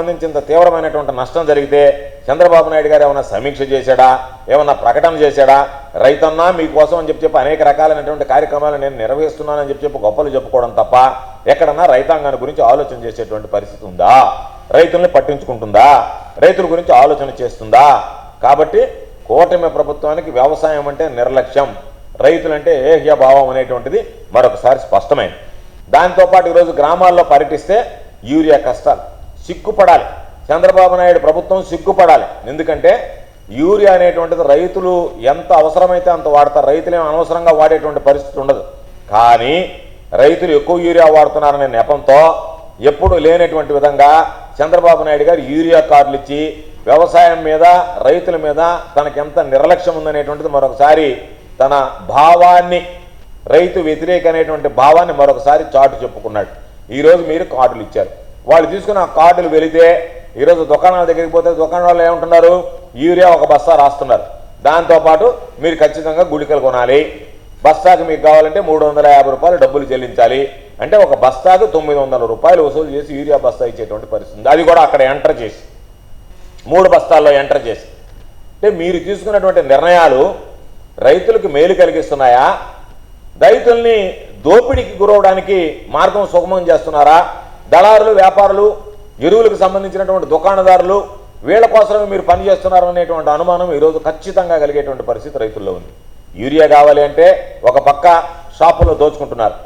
సంబంధించి ఇంత తీవ్రమైనటువంటి నష్టం జరిగితే చంద్రబాబు నాయుడు గారు ఏమైనా సమీక్ష చేశాడా? ఏమన్నా ప్రకటన చేశాడా? రైతన్నా మీకోసం అని చెప్పి చెప్పి అనేక రకాలైనటువంటి కార్యక్రమాలు నేను నిర్వహిస్తున్నానని చెప్పి చెప్పి గొప్పలు చెప్పుకోవడం తప్ప ఎక్కడన్నా రైతాంగాన్ని గురించి ఆలోచన చేసేటువంటి పరిస్థితి ఉందా? రైతుల్ని పట్టించుకుంటుందా? రైతుల గురించి ఆలోచన చేస్తుందా? కాబట్టి కూటమి ప్రభుత్వానికి వ్యవసాయం అంటే నిర్లక్ష్యం. రైతులంటే ఏహ్య భావం అనేటువంటిది మరొకసారి స్పష్టమైంది. దాంతోపాటు ఈరోజు గ్రామాల్లో పర్యటిస్తే యూరియా కష్టాలు. సిగ్గుపడాలి చంద్రబాబు నాయుడు ప్రభుత్వం సిగ్గుపడాలి ఎందుకంటే యూరియా అనేటువంటిది రైతులు ఎంత అవసరమైతే అంత వాడతారు. రైతులేం అనవసరంగా వాడేటువంటి పరిస్థితి ఉండదు. కానీ రైతులు ఎక్కువ యూరియా వాడుతున్నారనే నెపంతో ఎప్పుడు లేనటువంటి విధంగా చంద్రబాబు నాయుడు గారు యూరియా కార్డులు ఇచ్చి వ్యవసాయం మీద రైతుల మీద తనకెంత నిర్లక్ష్యం ఉందనేటువంటిది మరొకసారి తన భావాన్ని రైతు వ్యతిరేక అనేటువంటి భావాన్ని మరొకసారి చాటు చెప్పుకున్నాడు. ఈరోజు మీరు కార్డులు ఇచ్చారు. వాళ్ళు తీసుకున్న కార్డులు వెళితే ఈరోజు దుకాణాల దగ్గరికి పోతే దుకాణం వాళ్ళు ఏమంటున్నారు? యూరియా ఒక బస్తా రాస్తున్నారు. దాంతోపాటు మీరు ఖచ్చితంగా గుళికలు కొనాలి. బస్తాకు మీకు కావాలంటే మూడు వందల యాభై రూపాయలు డబ్బులు చెల్లించాలి. అంటే ఒక బస్తాకు తొమ్మిది వందల రూపాయలు వసూలు చేసి యూరియా బస్తా ఇచ్చేటువంటి పరిస్థితి అది కూడా అక్కడ ఎంటర్ చేసి మూడు బస్తాల్లో ఎంటర్ చేసి. అంటే మీరు తీసుకున్నటువంటి నిర్ణయాలు రైతులకు మేలు కలిగిస్తున్నాయా? రైతుల్ని దోపిడీకి గురవడానికి మార్గం సుగమం చేస్తున్నారా? దళారులు వ్యాపారులు ఎరువులకు సంబంధించినటువంటి దుకాణదారులు వీళ్ళ కోసమే మీరు పనిచేస్తున్నారు అనేటువంటి అనుమానం ఈరోజు ఖచ్చితంగా కలిగేటువంటి పరిస్థితి రైతుల్లో ఉంది. యూరియా కావాలి అంటే ఒక పక్క షాపుల్లో దోచుకుంటున్నారు.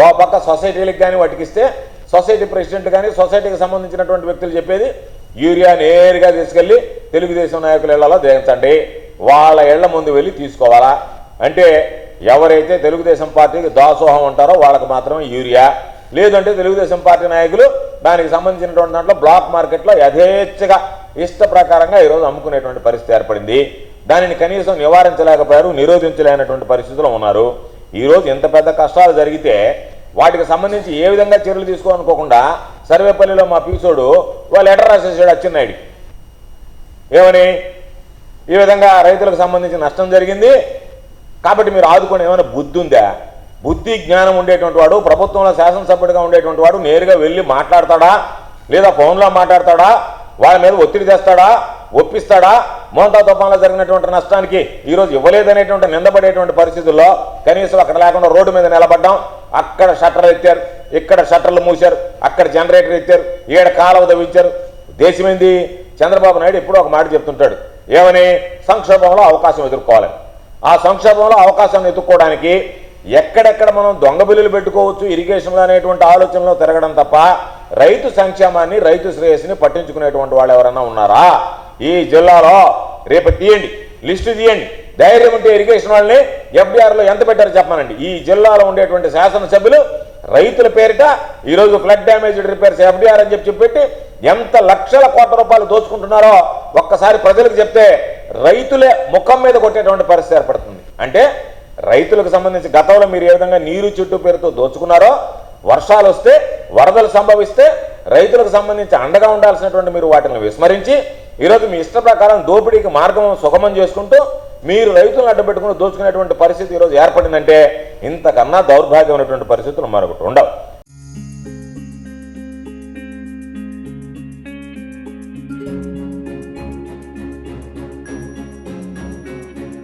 ఓ పక్క సొసైటీలకు కానీ వాటికి ఇస్తే సొసైటీ ప్రెసిడెంట్ కానీ సొసైటీకి సంబంధించినటువంటి వ్యక్తులు చెప్పేది యూరియా నేరుగా తీసుకెళ్ళి తెలుగుదేశం నాయకులు ఇళ్ళలో దించండి వాళ్ళ ఇళ్ళ ముందు వెళ్ళి తీసుకోవాలా? అంటే ఎవరైతే తెలుగుదేశం పార్టీకి దాసోహం ఉంటారో వాళ్ళకి మాత్రమే యూరియా లేదంటే తెలుగుదేశం పార్టీ నాయకులు దానికి సంబంధించినటువంటి దాంట్లో బ్లాక్ మార్కెట్లో యథేచ్ఛగా ఇష్ట ప్రకారంగా ఈరోజు అమ్ముకునేటువంటి పరిస్థితి ఏర్పడింది. దానిని కనీసం నివారించలేకపోయారు నిరోధించలేనటువంటి పరిస్థితిలో ఉన్నారు. ఈరోజు ఇంత పెద్ద కష్టాలు జరిగితే వాటికి సంబంధించి ఏ విధంగా చర్యలు తీసుకోవాలనుకోకుండా సర్వేపల్లిలో మా పీసోడు వాళ్ళు లెటర్ రాసేసాడు అచ్చెన్నాయుడు ఏమని? ఈ విధంగా రైతులకు సంబంధించి నష్టం జరిగింది. కాబట్టి మీరు ఆదుకొని ఏమైనా బుద్ధి ఉందా? బుద్ధి జ్ఞానం ఉండేటువంటి వాడు ప్రభుత్వంలో శాసనసభ్యుడిగా ఉండేటువంటి వాడు నేరుగా వెళ్ళి మాట్లాడతాడా? లేదా ఫోన్లో మాట్లాడతాడా? వాళ్ళ మీద ఒత్తిడి తెస్తాడా? ఒప్పిస్తాడా? మోంతా తుఫాన్లో జరిగినటువంటి నష్టానికి ఈరోజు ఇవ్వలేదనేటువంటి నిందపడేటువంటి పరిస్థితుల్లో కనీసం అక్కడ లేకుండా రోడ్డు మీద నిలబడ్డాం. అక్కడ షట్టర్లు ఎత్తారు ఇక్కడ షట్టర్లు మూశారు అక్కడ జనరేటర్ ఎత్తారు ఈడ కాలువ తవ్వించారు దేశమైంది? చంద్రబాబు నాయుడు ఎప్పుడూ ఒక మాట చెప్తుంటాడు. ఏమని? సంక్షోభంలో అవకాశం ఎదుర్కోవాలని ఆ సంక్షోభంలో అవకాశం ఎదుర్కోవడానికి ఎక్కడెక్కడ మనం దొంగ బిల్లులు పెట్టుకోవచ్చు ఇరిగేషన్లో అనేటువంటి ఆలోచనలో తిరగడం తప్ప రైతు సంక్షేమాన్ని రైతు శ్రేయస్సుని పట్టించుకునేటువంటి వాళ్ళు ఎవరన్నా ఉన్నారా? ఈ జిల్లాలో రేపు తీయండి లిస్టు తీయండి. ధైర్యం ఉంటే ఇరిగేషన్ వాళ్ళని ఎఫ్డిఆర్లో ఎంత పెట్టారో చెప్పానండి ఈ జిల్లాలో ఉండేటువంటి శాసనసభ్యులు రైతుల పేరిట ఈరోజు ఫ్లడ్ డ్యామేజ్డ్ రిపేర్స్ ఎఫ్డిఆర్ అని చెప్పి చెప్పి ఎంత లక్షల కోట్ల రూపాయలు దోచుకుంటున్నారో ఒక్కసారి ప్రజలకు చెప్తే రైతులే ముఖం మీద కొట్టేటువంటి పరిస్థితి ఏర్పడుతుంది. అంటే రైతులకు సంబంధించి గతంలో మీరు ఏ విధంగా నీరు చుట్టూ పేరుతో దోచుకున్నారో వర్షాలు వస్తే వరదలు సంభవిస్తే రైతులకు సంబంధించి అండగా ఉండాల్సినటువంటి మీరు వాటిని విస్మరించి ఈరోజు మీ ఇష్ట ప్రకారం దోపిడీకి మార్గం సుగమం చేసుకుంటూ మీరు రైతులను అడ్డుపెట్టుకుని దోచుకునేటువంటి పరిస్థితి ఈరోజు ఏర్పడిందంటే ఇంతకన్నా దౌర్భాగ్యమైనటువంటి పరిస్థితులు మరొకటి ఉండవు.